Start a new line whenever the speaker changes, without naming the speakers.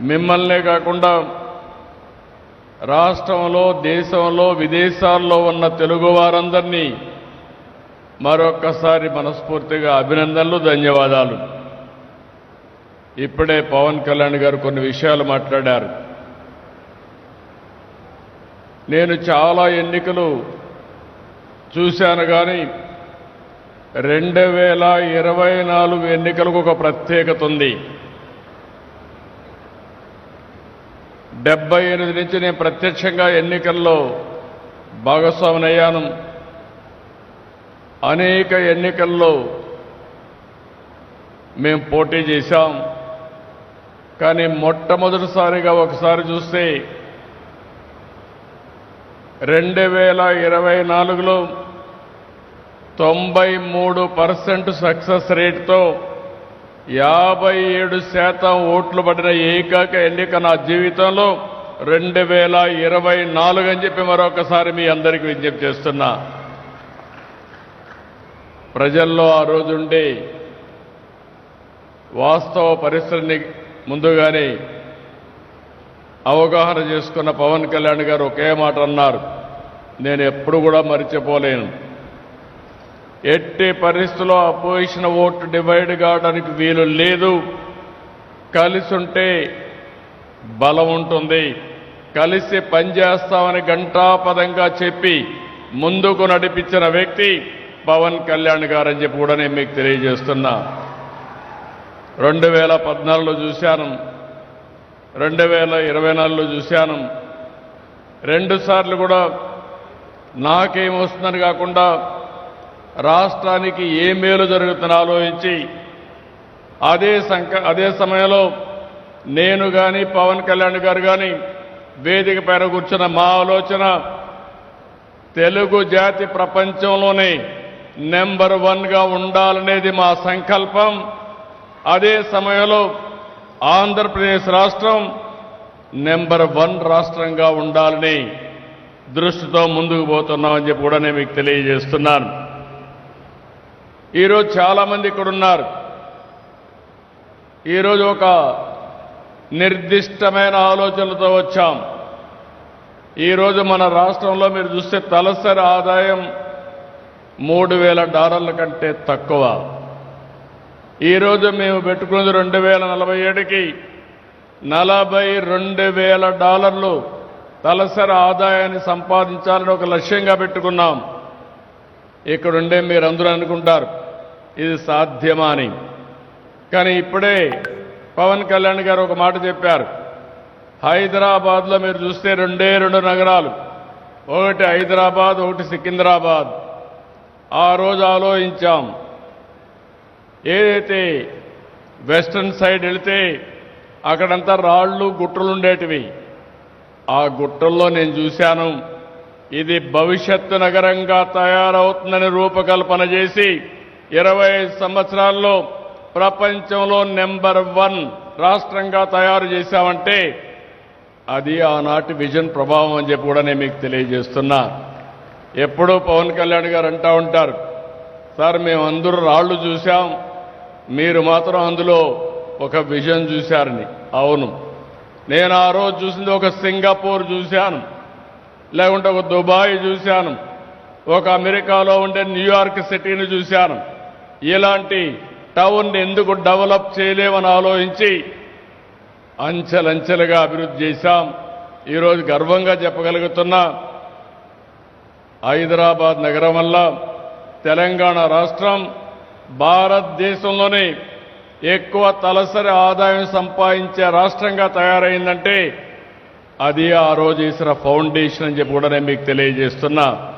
మిమ్మల్నే కాకుండా రాష్ట్రంలో దేశంలో విదేశాల్లో ఉన్న తెలుగు వారందరినీ మరొక్కసారి మనస్ఫూర్తిగా అభినందనలు ధన్యవాదాలు. ఇప్పుడే పవన్ కళ్యాణ్ గారు కొన్ని విషయాలు మాట్లాడారు. నేను చాలా ఎన్నికలు చూశాను కానీ రెండు వేల ఇరవై నాలుగు ఎన్నికలకు ఒక ప్రత్యేకత ఉంది. డెబ్బై ఎనిమిది నుంచి నేను ప్రత్యక్షంగా ఎన్నికల్లో భాగస్వామినయ్యాను. అనేక ఎన్నికల్లో మేము పోటీ చేశాం. కానీ మొట్టమొదటిసారిగా ఒకసారి చూస్తే రెండు వేల ఇరవై నాలుగులో తొంభై మూడు పర్సెంట్ సక్సెస్ రేట్తో యాభై ఏడు శాతం ఓట్లు పడిన ఏకైక ఎన్నిక నా జీవితంలో రెండు వేల ఇరవై నాలుగు అని చెప్పి మరొకసారి మీ అందరికీ విజ్ఞప్తి చేస్తున్నా. ప్రజల్లో ఆ రోజుండే వాస్తవ పరిస్థితిని ముందుగానే అవగాహన చేసుకున్న పవన్ కళ్యాణ్ గారు ఒకే మాట అన్నారు. నేను ఎప్పుడు కూడా మర్చిపోలేను. ఎట్టి పరిస్థితుల్లో అపోజిషన్ ఓటు డివైడ్ కావడానికి వీలు లేదు. కలిసి ఉంటే బలం ఉంటుంది. కలిసి పనిచేస్తామని ఘంటాపదంగా చెప్పి ముందుకు నడిపించిన వ్యక్తి పవన్ కళ్యాణ్ గారని చెప్పి కూడా నేను మీకు తెలియజేస్తున్నా. రెండు వేల పద్నాలుగులో చూశాను. రెండు వేల ఇరవై నాలుగులో చూశాను. రెండుసార్లు కూడా నాకేమొస్తుందని కాకుండా రాష్ట్రానికి ఏ మేలు జరుగుతుందని ఆలోచించి అదే సంక అదే సమయంలో నేను కానీ పవన్ కళ్యాణ్ గారు కానీ వేదిక పైన కూర్చున్న మా ఆలోచన తెలుగు జాతి ప్రపంచంలోనే నెంబర్ వన్గా ఉండాలనేది మా సంకల్పం. అదే సమయంలో ఆంధ్రప్రదేశ్ రాష్ట్రం నెంబర్ వన్ రాష్ట్రంగా ఉండాలని దృష్టితో ముందుకు పోతున్నామని చెప్పి కూడా నేను మీకు తెలియజేస్తున్నాను. ఈరోజు చాలామంది ఇక్కడ ఉన్నారు ఈరోజు ఒక నిర్దిష్టమైన ఆలోచనలతో వచ్చాం. ఈరోజు మన రాష్ట్రంలో మీరు చూస్తే తలసరి ఆదాయం మూడు వేల డాలర్ల కంటే తక్కువ. ఈరోజు మేము పెట్టుకున్నది రెండు వేల నలభై ఏడుకి నలభై రెండు వేల డాలర్లు తలసరి ఆదాయాన్ని సంపాదించాలని ఒక లక్ష్యంగా పెట్టుకున్నాం. ఇక్కడుండే మీరందరూ అనుకుంటారు ఇది సాధ్యమా అని కానీ ఇప్పుడే పవన్ కళ్యాణ్ గారు ఒక మాట చెప్పారు. హైదరాబాద్లో మీరు చూస్తే రెండే రెండు నగరాలు. ఒకటి హైదరాబాద్ ఒకటి సికింద్రాబాద్. ఆ రోజు ఆలోచించాం. ఏదైతే వెస్ట్రన్ సైడ్ వెళితే అక్కడంతా రాళ్ళు గుట్టలు ఉండేటివి ఆ గుట్టల్లో నేను చూశాను. ఇది భవిష్యత్తు నగరంగా తయారవుతుందని రూపకల్పన చేసి ఇరవై సంవత్సరాల్లో ప్రపంచంలో నెంబర్ వన్ రాష్ట్రంగా తయారు చేశామంటే అది ఆనాటి విజన్ ప్రభావం అని చెప్పి కూడా నేను మీకు తెలియజేస్తున్నా. ఎప్పుడూ పవన్ కళ్యాణ్ గారు అంటా ఉంటారు సార్ మేమందరూ రాళ్ళు చూశాం మీరు మాత్రం అందులో ఒక విజన్ చూశారని. అవును. నేను ఆ రోజు చూసింది ఒక సింగపూర్ చూశాను. లేకుంటే ఒక దుబాయ్ చూశాను. ఒక అమెరికాలో ఉండే న్యూయార్క్ సిటీని చూశాను. ఇలాంటి టౌన్ ఎందుకు డెవలప్ చేయలేమని ఆలోచించి అంచెలంచెలుగా అభివృద్ధి చేశాం. ఈరోజు గర్వంగా చెప్పగలుగుతున్నా హైదరాబాద్ నగరం వల్ల తెలంగాణ రాష్ట్రం భారతదేశంలోనే ఎక్కువ తలసరి ఆదాయం సంపాదించే రాష్ట్రంగా తయారైందంటే అది ఆ రోజు వేసిన ఫౌండేషన్ అని చెప్పి కూడా నేను మీకు తెలియజేస్తున్నా.